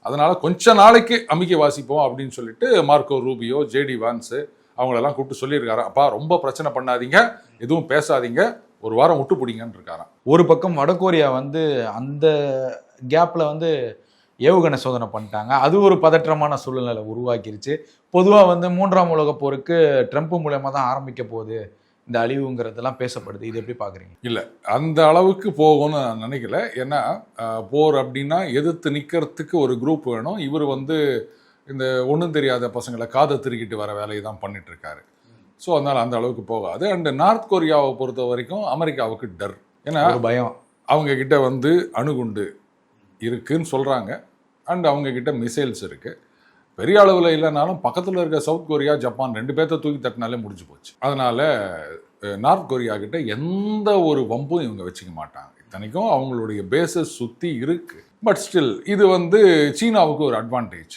அதனால் கொஞ்ச நாளைக்கு அமைக்க வாசிப்போம் அப்படின்னு சொல்லிட்டு மார்க்கோ ரூபியோ ஜேடி வான்ஸு அவங்களெல்லாம் கூப்பிட்டு சொல்லியிருக்காரு அப்பா ரொம்ப பிரச்சனை பண்ணாதீங்க. எதுவும் பேசாதீங்க. ஒரு வாரம் விட்டு பிடிங்கன்னு இருக்காராம். ஒரு பக்கம் வடகொரியா வந்து அந்த கேப்பில் வந்து ஏவுகணை சோதனை பண்ணிட்டாங்க. அது ஒரு பதற்றமான சூழ்நிலை உருவாக்கிருச்சு. பொதுவாக வந்து மூன்றாம் உலக போருக்கு ட்ரம்ப் மூலயமா தான் ஆரம்பிக்க போகுது. இந்த அழிவுங்கிறதெல்லாம் பேசப்படுது. இது எப்படி பார்க்குறீங்க அந்த அளவுக்கு போகும்னு நான் நினைக்கல. ஏன்னா போர் அப்படின்னா எதிர்த்து நிற்கிறதுக்கு ஒரு குரூப் வேணும். இவர் வந்து இந்த ஒன்றும் தெரியாத பசங்களை காதை திருக்கிட்டு வர வேலையை தான் பண்ணிட்டு இருக்காரு. ஸோ அதனால் அந்த அளவுக்கு போகாது. அண்ட் நார்த் கொரியாவை பொறுத்த வரைக்கும் அமெரிக்காவுக்கு டர். ஏன்னா பயம். அவங்க கிட்ட வந்து அணுகுண்டு இருக்குன்னு சொல்கிறாங்க அண்ட் அவங்க கிட்ட மிசைல்ஸ் இருக்கு. பெரிய அளவில் இல்லைனாலும் பக்கத்தில் இருக்க சவுத் கொரியா ஜப்பான் ரெண்டு பேர்த்த தூக்கி தட்டினாலே முடிஞ்சு போச்சு. அதனால் நார்த் கொரியா கிட்ட எந்த ஒரு வம்பும் இவங்க வச்சுக்க மாட்டாங்க. இத்தனைக்கும் அவங்களுடைய பேசஸ் சுற்றி இருக்குது பட் ஸ்டில் இது வந்து சீனாவுக்கு ஒரு அட்வான்டேஜ்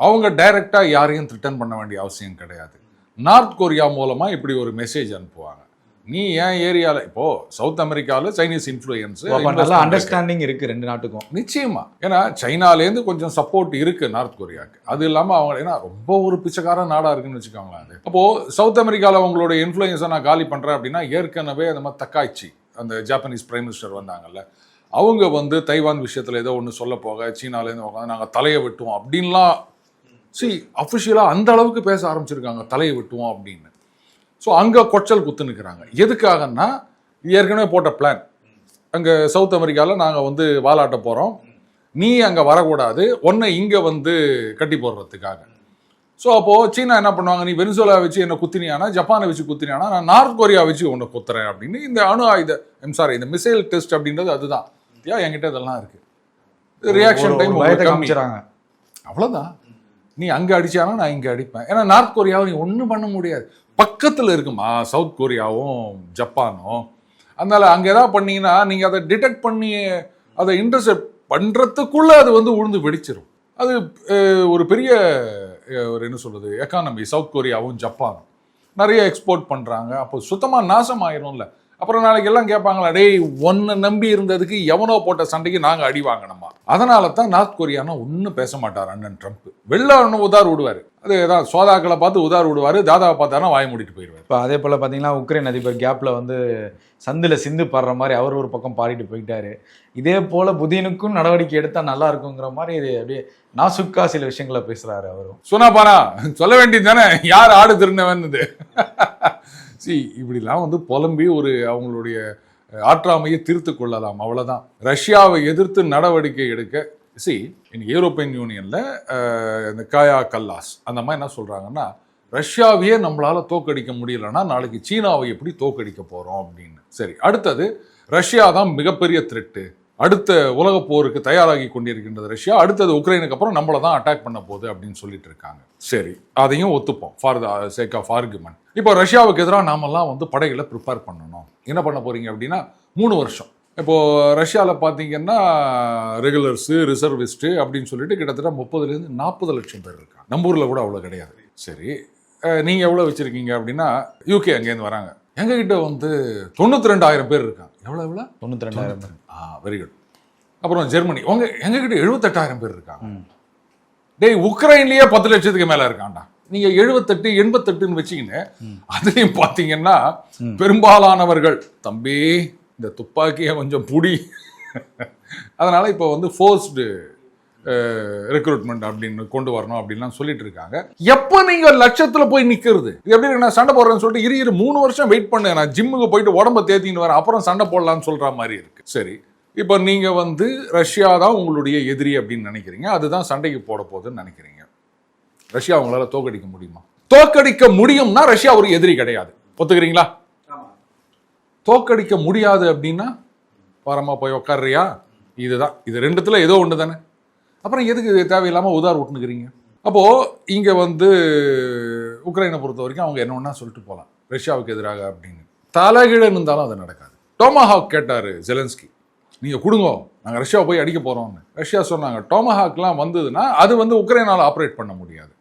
அவங்க டைரெக்டாக யாரையும் த்ரிட்டன் பண்ண வேண்டிய அவசியம் கிடையாது. நார்த் கொரியா மூலமாக இப்படி ஒரு மெசேஜ் அனுப்புவாங்க. நீ ஏன் ஏரியாவில் இப்போ சவுத் அமெரிக்காவில் சைனீஸ் இன்ஃப்ளூயன்ஸ் நல்ல அண்டர்ஸ்டாண்டிங் இருக்கு ரெண்டு நாட்டுக்கும். நிச்சயமா. ஏன்னா சைனாலேருந்து கொஞ்சம் சப்போர்ட் இருக்கு நார்த் கொரியாவுக்கு அது இல்லாமல் அவங்க ஏன்னா ரொம்ப ஒரு பிச்சைக்கார நாடா இருக்குன்னு வச்சுக்கோங்களேன் அது. அப்போ சவுத் அமெரிக்காவில் அவங்களோட இன்ஃப்ளூயன்ஸை நான் காலி பண்றேன் அப்படின்னா ஏற்கனவே அந்த மாதிரி தக்காய்ச்சி அந்த ஜாப்பனீஸ் பிரைம் மினிஸ்டர் வந்தாங்கல்ல அவங்க வந்து தைவான் விஷயத்துல ஏதோ ஒன்று சொல்ல போக சீனாலேருந்து உட்காந்து நாங்கள் தலையை வெட்டுவோம் அப்படின்லாம் சி அஃபிஷியலாக அந்த அளவுக்கு பேச ஆரம்பிச்சிருக்காங்க தலையை வெட்டுவோம் அப்படின்னு. ஸோ அங்கே கொச்சல் குத்து நிற்கிறாங்க எதுக்காகன்னா ஏற்கனவே போட்ட பிளான் அங்கே சவுத் அமெரிக்காவில் நாங்கள் வந்து வாலாட்ட போகிறோம் நீ அங்கே வரக்கூடாது. உன்னை இங்கே வந்து கட்டி போடுறதுக்காக. ஸோ அப்போது சீனா என்ன பண்ணுவாங்க? நீ வெனிசுலா வச்சு என்ன குத்தினியானா ஜப்பானை வச்சு குத்தினியானா நான் நார்த் கொரியா வச்சு உன்னை குத்துறேன் அப்படின்னு இந்த அணு ஆயுத ஐம் சாரி இந்த மிசைல் டெஸ்ட் அப்படின்றது அதுதான். யா என்கிட்ட இதெல்லாம் இருக்கு. ரியாக்ஷன் டைம் காமிச்சிடறாங்க. அவ்வளோதான் நீ அங்கே அடிச்சானா நான் இங்கே அடிப்பேன். ஏன்னா நார்த் கொரியாவை நீ ஒன்றும் பண்ண முடியாது. பக்கத்தில் இருக்குமா? சவுத் கொரியாவும் ஜப்பானும். அதனால் அங்கே எதாவது பண்ணிங்கன்னா நீங்கள் அதை டிடெக்ட் பண்ணி அதை இன்டர்செப்ட் பண்ணுறதுக்குள்ளே அது வந்து உழுந்து வெடிச்சிரும். அது ஒரு பெரிய ஒரு என்ன சொல்கிறது எக்கானமி சவுத் கொரியாவும் ஜப்பானும். நிறைய எக்ஸ்போர்ட் பண்ணுறாங்க அப்போ சுத்தமாக நாசம் ஆயிரும்ல அப்புறம் நாளைக்கு எல்லாம் கேட்பாங்களா டேய் ஒன்னை நம்பி இருந்ததுக்கு எவனோ போட்ட சண்டைக்கு நாங்கள் அடி வாங்கினோமா அதனால தான் நார்த் கொரியானா ஒன்றும் பேச மாட்டார் அண்ணன் ட்ரம்ப். வெளில ஒன்று உதார் விடுவார். அது ஏதாவது சோதாக்களை பார்த்து உதார் விடுவார் தாதாவை பார்த்தாருன்னா வாய மூடிட்டு போயிடுவார் இப்போ அதே போல் பார்த்தீங்கன்னா உக்ரைன் அதிபர் கேப்பில் வந்து சந்தில் சிந்து பாடுற மாதிரி அவர் ஒரு பக்கம் பாடிட்டு போயிட்டாரு. இதே போல் புதினுக்கும் நடவடிக்கை எடுத்தால் நல்லா இருக்குங்கிற மாதிரி இது அப்படியே நாசுக்கா சில விஷயங்களை பேசுகிறாரு அவரும். சொன்னாப்பானா சொல்ல வேண்டியது தானே யார் ஆடு திருந்தவன்னு சி இப்படிலாம் வந்து புலம்பி ஒரு அவங்களுடைய ஆற்றாமையை தீர்த்து கொள்ளலாம். அவ்வளோதான் ரஷ்யாவை எதிர்த்து நடவடிக்கை எடுக்க சி இன் யூரோப்பியன் யூனியனில் இந்த காயா கல்லாஸ் அந்த மாதிரி என்ன சொல்கிறாங்கன்னா ரஷ்யாவையே நம்மளால் தோக்கடிக்க முடியலன்னா நாளைக்கு சீனாவை எப்படி தோக்கடிக்க போகிறோம் அப்படின்னு. சரி அடுத்தது ரஷ்யா தான் மிகப்பெரிய த்ரெட்டு அடுத்த உலக போருக்கு தயாராகி கொண்டிருக்கின்றது ரஷ்யா. அடுத்தது உக்ரைனுக்கு அப்புறம் நம்மளை தான் அட்டாக் பண்ண போகுது அப்படின்னு சொல்லிட்டு இருக்காங்க. சரி அதையும் ஒத்துப்போம். For the sake of argument இப்போ ரஷ்யாவுக்கு எதிராக நாமெல்லாம் வந்து படைகளை ப்ரிப்பேர் பண்ணணும். என்ன பண்ண போறீங்க அப்படின்னா மூணு வருஷம். இப்போ ரஷ்யாவில் பார்த்தீங்கன்னா ரெகுலர்ஸு ரிசர்விஸ்ட்டு அப்படின்னு சொல்லிட்டு கிட்டத்தட்ட முப்பதுலேருந்து நாற்பது லட்சம் பேர் இருக்காங்க. நம்ம ஊரில் கூட அவ்வளோ கிடையாது. சரி நீங்கள் எவ்வளோ வச்சுருக்கீங்க அப்படின்னா யூகே அங்கேருந்து வராங்க. எங்ககிட்ட வந்து தொண்ணூற்றி ரெண்டாயிரம் பேர் இருக்காங்க. எவ்வளோ எவ்வளோ தொண்ணூற்றி ரெண்டாயிரம் பேர் ஆ வெரி குட் அப்புறம் ஜெர்மனி. உங்க எங்ககிட்ட எழுபத்தெட்டாயிரம் பேர் இருக்காங்க. டேய் உக்ரைன்லயே பத்து லட்சத்துக்கு மேல இருக்கான்டா. நீங்க எழுபத்தெட்டு எண்பத்தெட்டுன்னு வச்சுக்கின்னு அதுலயும் பாத்தீங்கன்னா பெரும்பாலானவர்கள் தம்பி இந்த துப்பாக்கியை கொஞ்சம் புடி. அதனால இப்போ வந்து ஃபோர்ஸ்டு ரெக்ரூட்மெண்ட் அப்படின்னு கொண்டு வரணும் அப்படின்லாம் சொல்லிட்டு இருக்காங்க எப்போ நீங்க லட்சத்துல போய் நிக்கிறது? இது எப்படி நான் சண்டை போடுறேன்னு சொல்லிட்டு இரு இரு மூணு வருஷம் வெயிட் பண்ணு நான் ஜிம்முக்கு போயிட்டு உடம்ப தேத்தின்னு வரேன். அப்புறம் சண்டை போடலாம்னு சொல்ற மாதிரி இருக்கு. சரி. இப்போ நீங்க வந்து ரஷ்யா தான் உங்களுடைய எதிரி அப்படின்னு நினைக்கிறீங்க. அதுதான் சண்டைக்கு போட போகுதுன்னு நினைக்கிறீங்க. ரஷ்யா உங்களால தோக்கடிக்க முடியுமா? தோக்கடிக்க முடியும்னா ரஷ்யா ஒரு எதிரி கிடையாது. ஒத்துக்கிறீங்களா? தோக்கடிக்க முடியாது அப்படின்னா பாரமா போய் உக்காடுறியா இதுதான். இது ரெண்டுத்துல ஏதோ ஒன்று தானே அப்புறம் எதுக்கு இது தேவையில்லாம உதார் விட்டுனுக்கிறீங்க அப்போ இங்க வந்து உக்ரைனை பொறுத்த வரைக்கும் அவங்க என்ன ஒண்ணா சொல்லிட்டு போகலாம் ரஷ்யாவுக்கு எதிராக அப்படின்னு. தலைகீழ இருந்தாலும் அது நடக்காது. டோமாஹாக் கேட்டாரு ஜெலன்ஸ்கி நீங்க கொடுங்க நாங்க ரஷ்யா போய் அடிக்க போறோம்னு. ரஷ்யா சொன்னாங்க டோமஹாக்லாம் வந்ததுன்னா அது வந்து உக்ரைனால ஆப்ரேட் பண்ண முடியாது.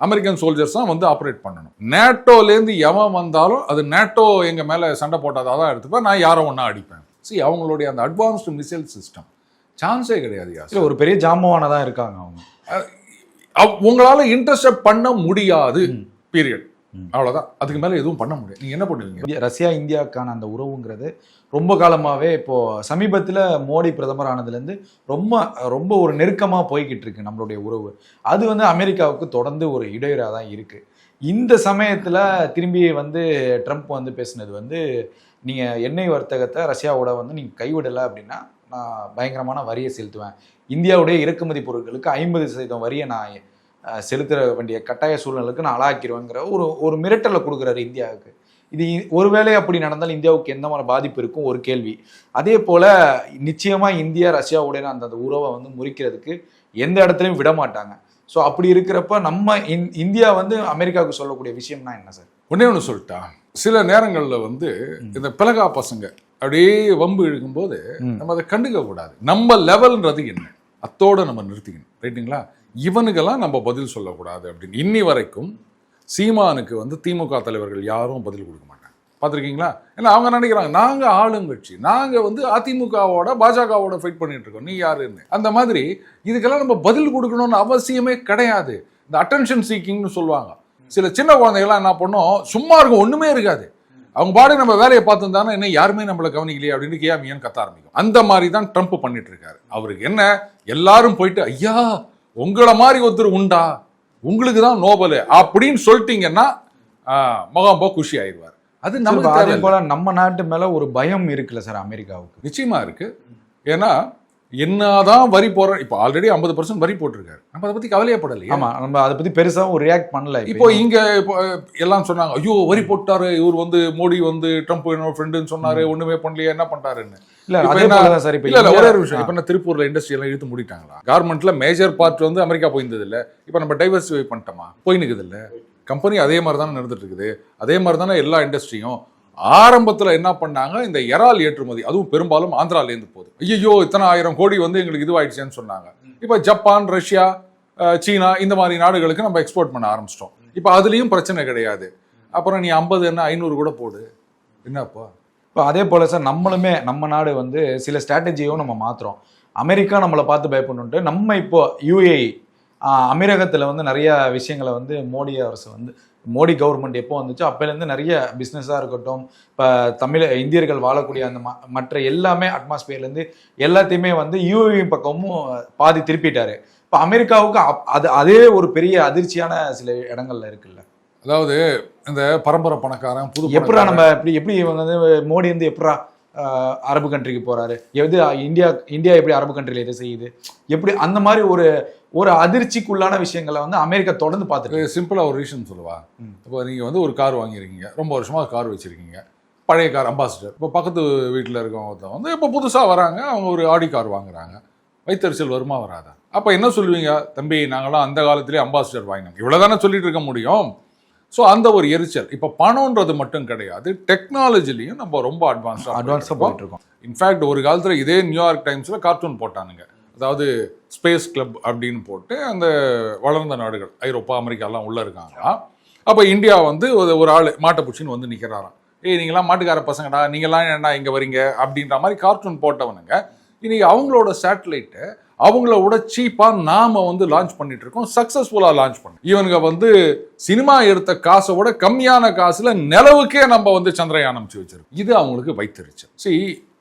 அமெரிக்கன் சோல்ஜர்ஸ் தான் வந்து ஆப்ரேட் பண்ணணும். நேட்டோலேருந்து எவன் வந்தாலும் அது நேட்டோ எங்க மேல சண்டை போட்டாதான் தான் எடுத்துப்பேன் நான் யாரோ ஒன்றா அடிப்பேன். See அவங்களுடைய அந்த அட்வான்ஸ்டு மிசைல் சிஸ்டம் சான்ஸே கிடையாது இல்ல, ஒரு பெரிய ஜாம்பவானா தான் இருக்காங்க அவங்க. அவ்- உங்களால இன்டர்செப்ட் பண்ண முடியாது பீரியட் அவ்வளவுதான். அதுக்கு மேல எதுவும் பண்ண முடியாது. நீங்க என்ன பண்ணுவீங்க? இந்தியா- ரஷ்யா இந்தியாவுக்கான அந்த உறவுங்கிறது ரொம்ப காலமாவே இப்போ சமீபத்துல மோடி பிரதமர் ஆனதுலேருந்து ரொம்ப ரொம்ப ஒரு நெருக்கமா போய்கிட்டு இருக்கு நம்மளுடைய உறவு. அது வந்து அமெரிக்காவுக்கு தொடர்ந்து ஒரு இடையூறாக தான் இருக்கு. இந்த சமயத்துல திரும்பி வந்து ட்ரம்ப் வந்து பேசினது வந்து நீங்க எண்ணெய் வர்த்தகத்தை ரஷ்யாவோட வந்து நீங்க கைவிடலை அப்படின்னா நான் பயங்கரமான வரியை செலுத்துவேன். இந்தியாவுடைய இறக்குமதி பொருட்களுக்கு ஐம்பது சதவீதம் வரியை நான் செலுத்த வேண்டிய கட்டாய சூழ்நிலைக்கு நான் ஆளாக்கிடுவேங்கிற ஒரு ஒரு மிரட்டலை கொடுக்குறாரு இந்தியாவுக்கு. இது ஒருவேளை அப்படி நடந்தால் இந்தியாவுக்கு எந்த மாதிரி பாதிப்பு இருக்கும்? ஒரு கேள்வி. அதே போல நிச்சயமா இந்தியா ரஷ்யாவுடைய அந்த அந்த உறவை வந்து முறிக்கிறதுக்கு எந்த இடத்துலையும் விட மாட்டாங்க. ஸோ அப்படி இருக்கிறப்ப நம்ம இந்- இந்தியா வந்து அமெரிக்காவுக்கு சொல்லக்கூடிய விஷயம்னா என்ன சார்? ஒண்ணே ஒன்று சொல்லிட்டா சில நேரங்கள்ல வந்து இந்த பிளகா பசங்க அப்படியே வம்பு இழுக்கும்போது. நம்ம அதை கண்டுக்க கூடாது. நம்ம லெவல்ன்றது என்ன? அத்தோட நம்ம நிறுத்திக்கணும். ரைட்டுங்களா இவனுக்கெல்லாம் நம்ம பதில் சொல்லக்கூடாது அப்படின்னு. இன்னி வரைக்கும் சீமானுக்கு வந்து திமுக தலைவர்கள் யாரும் பதில் கொடுக்க மாட்டாங்க. பார்த்துருக்கீங்களா? ஏன்னா அவங்க நினைக்கிறாங்க? நாங்க ஆளுங்கட்சி நாங்க வந்து அதிமுகவோட பாஜகவோட ஃபைட் பண்ணிட்டு இருக்கோம். நீ யாருன்னு. அந்த மாதிரி இதுக்கெல்லாம் நம்ம பதில் கொடுக்கணும்னு அவசியமே கிடையாது. இந்த அட்டென்ஷன் சீக்கிங்னு சொல்லுவாங்க. சில சின்ன குழந்தைகள்லாம் என்ன பண்ணோம்? சும்மா இருக்கும். ஒண்ணுமே இருக்காது. அவங்க பாடு நம்ம வேலையை பார்த்துருந்தானா என்ன யாருமே நம்மளை கவனிக்கலையே அப்படின்னு கேமியான்னு கத்த ஆரம்பிக்கும். அந்த மாதிரி தான் ட்ரம்ப் பண்ணிட்டு இருக்காரு அவருக்கு என்ன எல்லாரும் போயிட்டு ஐயா உங்களை மாதிரி ஒருத்தர் உண்டா? உங்களுக்கு தான் நோபல் அப்படின்னு சொல்லிட்டீங்கன்னா ஆஹ், முகம் போ குஷி ஆயிடுவார். அது தேவையில்லை. போல நம்ம நாட்டு மேல ஒரு பயம் இருக்குல்ல சார் அமெரிக்காவுக்கு. நிச்சயமா இருக்கு. ஏன்னா என்னதான் வரி போற இப்போ ஆல்ரெடி ஐம்பது பர்சன்ட் வரி போட்டிருக்காரு. நம்ம அதை பத்தி கவலையப்படலையே ஆமா நம்ம அதை பத்தி பெருசா ஒரு ரியாக்ட் பண்ணல இப்போ. இங்க இப்போ எல்லாம் சொன்னாங்க ஐயோ வரி போட்டாரு இவர் வந்து மோடி வந்து ட்ரம்ப் என்னோட ஃப்ரெண்டுன்னு சொன்னாரு ஒண்ணுமே பண்ணலையே என்ன பண்றாருன்னு. இல்ல சார் இப்ப இல்ல ஒரே ஒரு விஷயம் இப்ப என்ன திருப்பூர்ல இண்டஸ்ட்ரி எல்லாம் இழுத்து மூடிட்டாங்களா? கார்மெண்ட்ல மேஜர் பார்ட் வந்து அமெரிக்கா போயிருந்தது இல்ல இப்ப நம்ம டைவர்சிஃபை பண்ணிட்டோமா? போயினுக்குது இல்ல. கம்பெனி அதே மாதிரி தானே நடந்துட்டு இருக்குது. அதே மாதிரி தானே எல்லா இண்டஸ்ட்ரியும் ஆரம்பத்தில் என்ன பண்ணாங்க? இந்த இறால் ஏற்றுமதி அதுவும் பெரும்பாலும் ஆந்திராலேருந்து போகுது. ஐயோ இத்தனை ஆயிரம் கோடி வந்து எங்களுக்கு இதுவாயிடுச்சேன்னு சொன்னாங்க. இப்போ ஜப்பான் ரஷ்யா சீனா இந்த மாதிரி நாடுகளுக்கு நம்ம எக்ஸ்போர்ட் பண்ண ஆரம்பிச்சிட்டோம். இப்போ அதுலேயும் பிரச்சனை கிடையாது. அப்புறம் நீ ஐம்பது என்ன ஐநூறு கூட போடு. என்னப்பா? இப்போ அதே போல் சார் நம்மளுமே நம்ம நாடு வந்து சில ஸ்ட்ராட்டஜியும் நம்ம மாற்றுறோம் அமெரிக்கா நம்மளை பார்த்து பயப்படணுன்ட்டு நம்ம இப்போ யூஏஇ அமீரகத்தில் வந்து நிறைய விஷயங்களை வந்து மோடி அரசு வந்து மோடி கவர்மெண்ட் எப்போ வந்துச்சோ அப்போலேருந்து நிறைய பிஸ்னஸாக இருக்கட்டும் இப்போ தமிழ் இந்தியர்கள் வாழக்கூடிய அந்த மற்ற எல்லாமே அட்மாஸ்பியர்லேருந்து எல்லாத்தையுமே வந்து யூஏஇ பக்கமும் பாதி திருப்பிட்டாரு. இப்போ அமெரிக்காவுக்கு அப்- அது அதே ஒரு பெரிய அதிர்ச்சியான சில இடங்கள்ல இருக்குல்ல. அதாவது இந்த பரம்பரை பணக்காரன் புது எப்படா நம்ம எப்படி இவங்க வந்து மோடி வந்து எப்படா அரபு கண்ட்ரிக்கு போறாரு. எது இந்தியா இந்தியா எப்படி அரபு கண்ட்ரில இதை செய்யுது? எப்படி அந்த மாதிரி ஒரு ஒரு அதிர்ச்சிக்குள்ளான விஷயங்களை வந்து அமெரிக்கா தொடர்ந்து பார்த்துட்டு இது சிம்பிளா ஒரு ரீசன் சொல்லுவா. இப்போ நீங்க வந்து ஒரு கார் வாங்கியிருக்கீங்க. ரொம்ப வருஷமா கார் வச்சிருக்கீங்க. பழைய கார் அம்பாசிடர் இப்போ பக்கத்து வீட்டில் இருக்கவங்க வந்து இப்போ புதுசாக வராங்க. அவங்க ஒரு ஆடி கார் வாங்குறாங்க. வைத்தறிச்சல் வருமா வராதா? அப்போ என்ன சொல்லுவீங்க? தம்பி நாங்களாம் அந்த காலத்திலே அம்பாசிடர் வாங்கினோம். இவ்வளோதானே சொல்லிட்டு இருக்க முடியும்? ஸோ அந்த ஒரு எரிச்சல். இப்போ பணம்ன்றது மட்டும் கிடையாது. டெக்னாலஜிலையும் நம்ம ரொம்ப அட்வான்ஸாக அட்வான்ஸாக போயிட்டு இருக்கோம். இன்ஃபேக்ட் ஒரு காலத்தில் இதே நியூயார்க் டைம்ஸில் கார்ட்டூன் போட்டானுங்க. அதாவது ஸ்பேஸ் கிளப் அப்படின்னு போட்டு அந்த வளர்ந்த நாடுகள் ஐரோப்பா அமெரிக்காலாம் உள்ளே இருக்காங்க. அப்போ இந்தியா வந்து ஒரு ஒரு ஆள் மாட்டை வந்து நிற்கிறாராம் ஏய் நீங்களாம் மாட்டுக்கார பசங்கடா நீங்களாம் என்ன இங்கே வரீங்க? அப்படின்ற மாதிரி கார்ட்டூன் போட்டவனுங்க. இன்னைக்கு அவங்களோட சேட்டலைட்டை அவங்கள விட சீப்பாக நாம வந்து லான்ச் பண்ணிட்டு இருக்கோம் சக்ஸஸ்ஃபுல்லாக லான்ச் பண்ணோம். இவனுங்க வந்து சினிமா எடுத்த காசை விட கம்மியான காசுல நிலவுக்கே நம்ம வந்து சந்திரயான் அனுப்பிச்சு வச்சிருக்கோம். இது அவங்களுக்கு வைத்தறிச்சல் see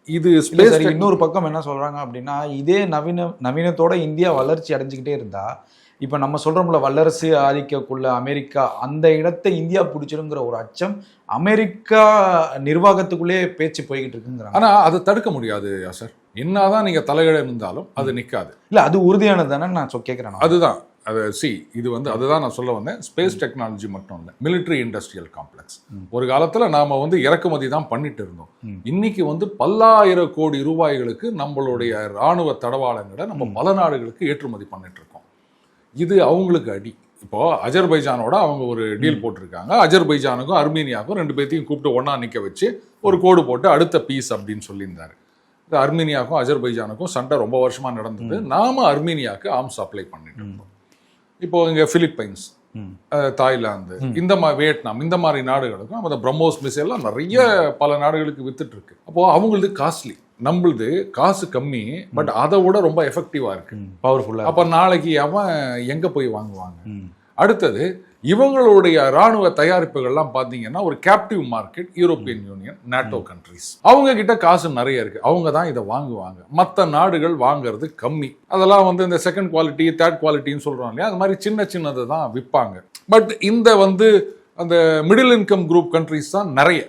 இது சார் இன்னொரு பக்கம் என்ன சொல்றாங்க அப்படின்னா இதே நவீன நவீனத்தோட இந்தியா வளர்ச்சி அடைஞ்சுக்கிட்டே இருந்தா இப்ப நம்ம சொல்றோம்ல வல்லரசு ஆதிக்கக்குள்ள அமெரிக்கா அந்த இடத்தை இந்தியா பிடிச்சிருங்கிற ஒரு அச்சம் அமெரிக்கா நிர்வாகத்துக்குள்ளே பேச்சு போய்கிட்டு இருக்குங்கிறாங்க. ஆனா அதை தடுக்க முடியாது சார் என்னதான் நீங்க தலையிட இருந்தாலும் அது நிக்காது. இல்ல அது உறுதியானது தானே நான் நான். அதுதான். அது சி இது வந்து அதுதான் நான் சொல்ல வந்தேன். ஸ்பேஸ் டெக்னாலஜி மட்டும் இல்லை military இண்டஸ்ட்ரியல் காம்ப்ளெக்ஸ் ஒரு காலத்துல நாம வந்து இறக்குமதி தான் பண்ணிட்டு இருந்தோம். இன்னைக்கு வந்து பல்லாயிரம் கோடி ரூபாய்களுக்கு நம்மளுடைய ராணுவ தடவாளங்களை நம்ம பல நாடுகளுக்கு ஏற்றுமதி பண்ணிட்டு இருக்கோம். இது அவங்களுக்கு அடி. இப்போ அஜர்பைஜானோட அவங்க ஒரு டீல் போட்டிருக்காங்க. அஜர்பைஜானுக்கும் அர்மீனியாவுக்கும் ரெண்டு பேர்த்தையும் கூப்பிட்டு ஒண்ணா நிக்க வச்சு ஒரு கோடு போட்டு அடுத்த பீஸ் அப்படின்னு சொல்லியிருந்தாரு. அர்மீனியாவுக்கும் அஜர்பைஜானுக்கும் சண்டை ரொம்ப வருஷமா நடந்தது. நாம அர்மீனியாவுக்கு ஆர்ம்ஸ் அப்ளை பண்ணிட்டு இருந்தோம் இப்போ இங்க பிலிப்பைன்ஸ் ம். அஹ், தாய்லாந்து இந்த மாதிரி வியட்நாம் இந்த மாதிரி நாடுகளுக்கும் நம்ம பிரம்மோஸ் மிசைல் எல்லாம் நிறைய பல நாடுகளுக்கு வித்துட்டு இருக்கு. அப்போ அவங்களது காஸ்ட்லி நம்மளுது காசு கம்மி பட் அதை விட ரொம்ப எஃபெக்டிவா இருக்கு. ம், பவர்ஃபுல்லா அப்ப நாளைக்கு அவன் எங்க போய் வாங்குவாங்க. அடுத்தது இவங்களுடைய ராணுவ தயாரிப்புகள்லாம் பார்த்தீங்கன்னா ஒரு captive market European union NATO countries அவங்க கிட்ட காசு நிறைய இருக்கு. அவங்க தான் இதை வாங்குவாங்க. மற்ற நாடுகள் வாங்குறது கம்மி. அதெல்லாம் வந்து இந்த செகண்ட் குவாலிட்டி தேர்ட் குவாலிட்டின்னு சொல்றோம் இல்லையா? அது மாதிரி சின்ன சின்னதை தான் விற்பாங்க. பட் இந்த வந்து அந்த மிடில் இன்கம் குரூப் கண்ட்ரிஸ் தான் நிறைய.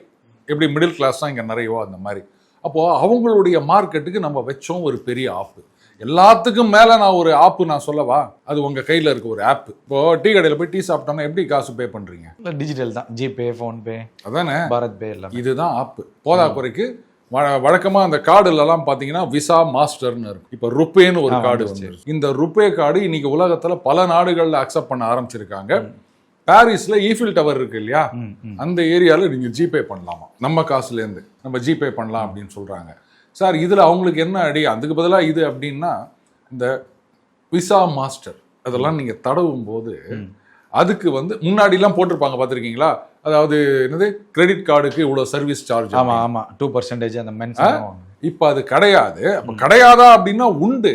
எப்படி மிடில் கிளாஸ் தான் இங்கே நிறையவோ அந்த மாதிரி. அப்போ அவங்களுடைய மார்க்கெட்டுக்கு நம்ம வச்சோம் ஒரு பெரிய ஆப்பு எல்லாத்துக்கும் மேல நான் ஒரு ஆப்பு நான் சொல்லவா? அது உங்க கையில இருக்க ஒரு ஆப் இப்போ டீ கடையில போய் டீ சாப்பிட்டோம்னா எப்படி காசு பே பண்றீங்க? இல்ல டிஜிட்டல் தான். ஜிபே ஃபோன்பே அதானே? பாரத் பே எல்லாம். இதுதான் ஆப்பு போதா குறைக்கு வழ- வழக்கமா அந்த கார்டுல எல்லாம் பாத்தீங்கன்னா விசா மாஸ்டர்னு இருக்கும். இப்ப ருப்பேன்னு ஒரு கார்டு வந்துருச்சு. வந்து இந்த ருப்பே கார்டு இன்னைக்கு உலகத்துல பல நாடுகள்ல அக்செப்ட் பண்ண ஆரம்பிச்சிருக்காங்க. பாரிஸ்ல ஈஃபில் டவர் இருக்கு இல்லையா. அந்த ஏரியால நீங்க ஜிபே பண்ணலாமா? நம்ம காசுல இருந்து நம்ம ஜிபே பண்ணலாம் அப்படின்னு சொல்றாங்க. சார் இதுல அவங்களுக்கு என்ன அடி? அதுக்கு பதிலா இது அப்படின்னா இந்த விசா மாஸ்டர் அதெல்லாம் நீங்க தடவும் போது அதுக்கு வந்து முன்னாடி எல்லாம் போட்டிருப்பாங்க பாத்திருக்கீங்களா அதாவது என்னது? கிரெடிட் கார்டுக்கு இவ்வளவு சர்வீஸ் சார்ஜ் ஆமா ஆமா. டூ பர்சன்டேஜ் அந்த மென்ஷன் இப்ப அது கிடையாது. அப்ப கிடையாதா அப்படின்னா உண்டு.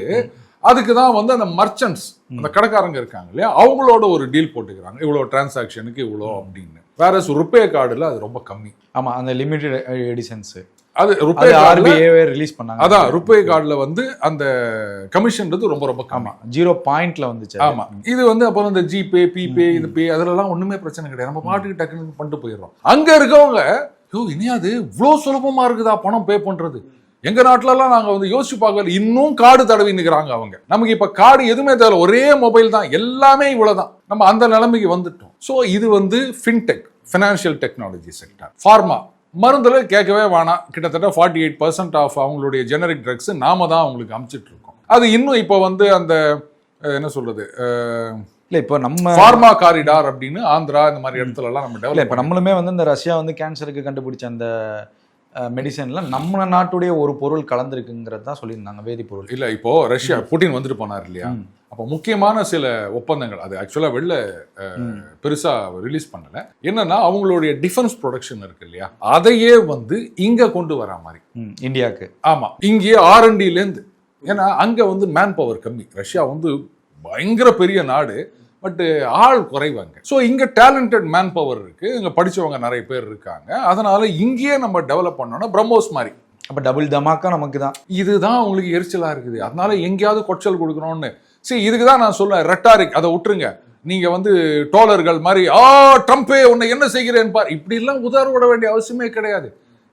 அதுக்கு தான் வந்து அந்த மர்ச்சன்ட்ஸ் அந்த கடைக்காரங்க இருக்காங்க இல்லையா? அவங்களோட ஒரு டீல் போட்டுக்கிறாங்க. இவ்வளோ டிரான்சாக்ஷனுக்கு இவ்வளோ அப்படின்னு. வேற ருப்பே கார்டுல அது ரொம்ப கம்மி. ஆமா அந்த லிமிடெட் எடிஷன்ஸ் அது ருப்பே ஆர்பிஐவே ரிலீஸ் பண்ணாங்க. அதான் ருப்பே கார்டுல வந்து அந்த கமிஷன்றது ரொம்ப ரொம்ப கம்மி. ஆமா ஜீரோ பாயிண்ட்ல வந்துச்சு அது. ஆமா. இது வந்து அப்புறம் இந்த ஜிபே பிபே இது பே அதுலலாம் ஒண்ணுமே பிரச்சனை கிடையாது. நம்ம பாட்டுக்கு டக்குன்னு பண்ணிட்டு போயிடுறோம். அங்க இருக்கவங்க யோ இனியாது இவ்வளோ சுலபமா இருக்குதா பணம் பே பண்றது? எங்க நாட்டுல எல்லாம் நாங்க வந்து யோசிச்சு பார்க்கல. இன்னும் கார்டு தடவி நிக்கிறாங்க அவங்க. நமக்கு இப்ப கார்டு எதுவுமே தேவை ஒரே மொபைல் தான். எல்லாமே இவ்வளவுதான். நம்ம அந்த நிலைமைக்கு வந்துட்டோம். சோ இது வந்து fintech financial technology sector pharma மருந்துல கேட்கவே வேணாம். கிட்டத்தட்ட ஃபார்ட்டி எயிட் பர்சன்ட் ஆஃப் அவங்களுடைய ஜெனரிக் ட்ரக்ஸ் நாம தான் அவங்களுக்கு அமுச்சிட்டு இருக்கோம் அது இன்னும் இப்போ வந்து அந்த என்ன சொல்றது இல்ல இப்போ நம்ம ஃபார்மா காரிடார் அப்படின்னு ஆந்திரா இந்த மாதிரி இடத்துல எல்லாம் நம்ம டெவலப் இப்போ நம்மளுமே வந்து இந்த ரஷ்யா வந்து கேன்சருக்கு கண்டுபிடிச்ச அந்த மெடிசன்ல நம்ம நாட்டுடைய ஒரு பொருள் கலந்துருக்குங்கிறது தான் சொல்லியிருந்தாங்க வேதிப்பொருள். இல்ல இப்போ ரஷ்யா புட்டின் வந்துட்டு போனார் இல்லையா. அப்போ முக்கியமான சில ஒப்பந்தங்கள். அது ஆக்சுவலா வெளில அஹ், பெருசா ரிலீஸ் பண்ணல. என்னன்னா அவங்களுடைய டிஃபென்ஸ் ப்ரொடக்ஷன் இருக்கு இல்லையா? அதையே வந்து இங்க கொண்டு வரா மாதிரி. இந்தியாவுக்கு. ஆமா. இங்கேயே ஆர்என்டில இருந்து. ஏன்னா அங்க வந்து மேன் பவர் கம்மி. ரஷ்யா வந்து பயங்கர பெரிய நாடு. பட் ஆள் குறைவாங்க ஸோ இங்க டேலண்டட் மேன் பவர் இருக்கு. இங்க படிச்சவங்க நிறைய பேர் இருக்காங்க. அதனால இங்கேயே நம்ம டெவலப் பண்ணோம்னா பிரம்மோஸ் மாதிரி. அப்ப டபுள் தமாக்கா நமக்கு தான். இதுதான் உங்களுக்கு எரிச்சலா இருக்குது. அதனால எங்கேயாவது கொச்சல் கொடுக்கணும்னு சரி இதுக்கு தான் நான் சொல்லுவேன் ரெட்டாரிக் அதை விட்டுருங்க. நீங்க வந்து டோலர்கள் மாதிரி ஆ ட்ரம்ப்பே உன்னை என்ன செய்கிறேன் பார். இப்படி எல்லாம் உதார விட வேண்டிய அவசியமே கிடையாது.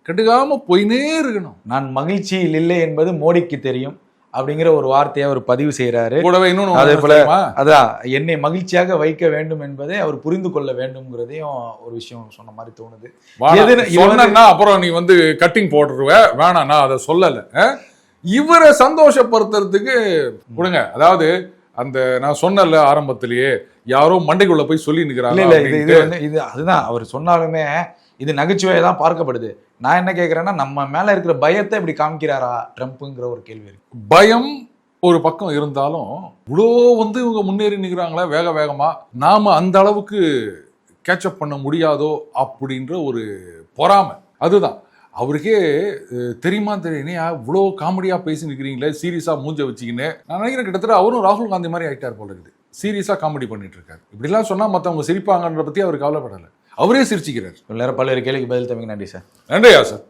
கண்டுக்காம போயினே இருக்கணும். நான் மகிழ்ச்சியில் இல்லை என்பது மோடிக்கு தெரியும் அப்படிங்கிற ஒரு வார்த்தையை அவர் பதிவு செய்யறாரு கூடவே இன்னொன்னு அதே போல-? அதான் என்னை மகிழ்ச்சியாக வைக்க வேண்டும் என்பதை அவர் புரிந்து கொள்ள வேண்டும்ங்கிறதையும் ஒரு விஷயம் சொன்ன மாதிரி தோணுது. அப்புறம் நீ வந்து கட்டிங் போட்டுருவ. வேணாம் நான் அதை சொல்லல? இவரை சந்தோஷப்படுத்துறதுக்கு கொடுங்க அதாவது அந்த நான் சொன்னல ஆரம்பத்திலேயே யாரோ மண்டைக்குள்ள போய் சொல்லி இல்ல இது இது. வந்து இது அதுதான் அவர் சொன்னாலுமே இது நகைச்சுவையா தான் பார்க்கப்படுது. நான் என்ன கேக்குறேன்னா நம்ம மேல இருக்கிற பயத்தை இப்படி காமிக்கிறாரா ட்ரம்ப்புங்கிற ஒரு கேள்வி இருக்கு. பயம் ஒரு பக்கம் இருந்தாலும் இவ்வளோ வந்து இவங்க முன்னேறி நிற்கிறாங்களே வேக வேகமா நாம அந்த அளவுக்கு கேட்சப் பண்ண முடியாதோ அப்படின்ற ஒரு பொறாமை. அதுதான். அவருக்கே தெரியுமா தெரியும் இவ்வளோ காமெடியாக பேசி நிற்கிறீங்களே சீரியஸாக மூஞ்ச வச்சுக்கின்னு? நான் நினைக்கிறேன் கிட்டத்தட்ட அவரும் ராகுல் காந்தி மாதிரி ஆயிட்டார் போல இருக்குது. சீரியஸாக காமெடி பண்ணிட்டு இருக்காரு இப்படிலாம் சொன்னால் மற்றவங்க சிரிப்பாங்கன்ற பற்றி அவர் கவலைப்படலை. அவரே சிரிச்சுக்கிறார். நேரம் பல்வேறு கேள்விக்கு பதில் தம்பிங்க நன்றி சார். நன்றியா சார்?